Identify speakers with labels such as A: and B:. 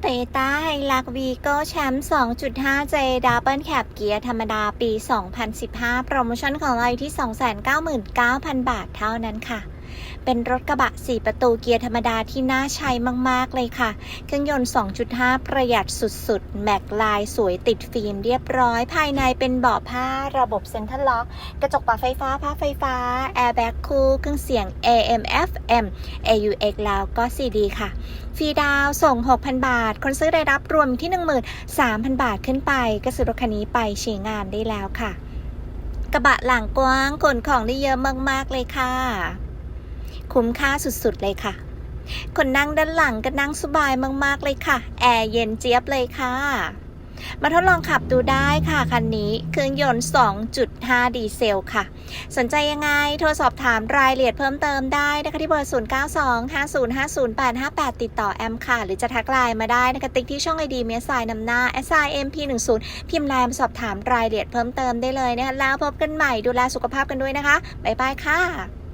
A: โตโยต้าไฮลักวีโก้แชมป์ 2.5J ดับเบิลแคปเกียร์ธรรมดาปี 2015 โปรโมชั่นของเราอยู่ที่ 299,000 บาทเท่านั้นค่ะ เป็นรถกระบะ 4 ประตูเกียร์ธรรมดาที่น่าใช้มาก ๆ เลยค่ะ เครื่องยนต์ 2.5 ประหยัดสุด ๆ แม็กลายสวยติดฟิล์มเรียบร้อย ภายในเป็นเบาะผ้าระบบเซ็นทรัลล็อก กระจกปรับไฟฟ้าผ้าไฟฟ้า แอร์แบ็กคูลเครื่องเสียง AM FM AUX แล้วก็ CD ค่ะฟรีดาวส่ง 6,000 บาท คนซื้อได้รับรวมที่ 13,000 บาทขึ้นไป ก็ซื้อรถคันนี้ไปใช้งานได้แล้วค่ะ กระบะหลังกว้างขนของได้เยอะมาก ๆ เลยค่ะ คุ้มค่าสุดๆเลยค่ะ คนนั่งด้านหลังก็นั่งสบายมากๆเลยค่ะ แอร์เย็นเจี๊ยบเลยค่ะ มาทดลองขับดูได้ค่ะ คันนี้เครื่องยนต์ 2.5 ดีเซลค่ะ สนใจยังไง โทรสอบถามรายละเอียดเพิ่มเติมได้นะคะที่เบอร์ 0925050858 ติดต่อแอมค่ะ หรือจะทักไลน์มาได้นะคะติ๊กที่ช่องไอดีเมสไซนำหน้า s i m p 1 0พิมพ์ไลน์มาสอบถามรายละเอียดเพิ่มเติมได้เลยนะคะแล้วพบกันใหม่ดูแลสุขภาพกันด้วยนะคะบ๊ายบายค่ะ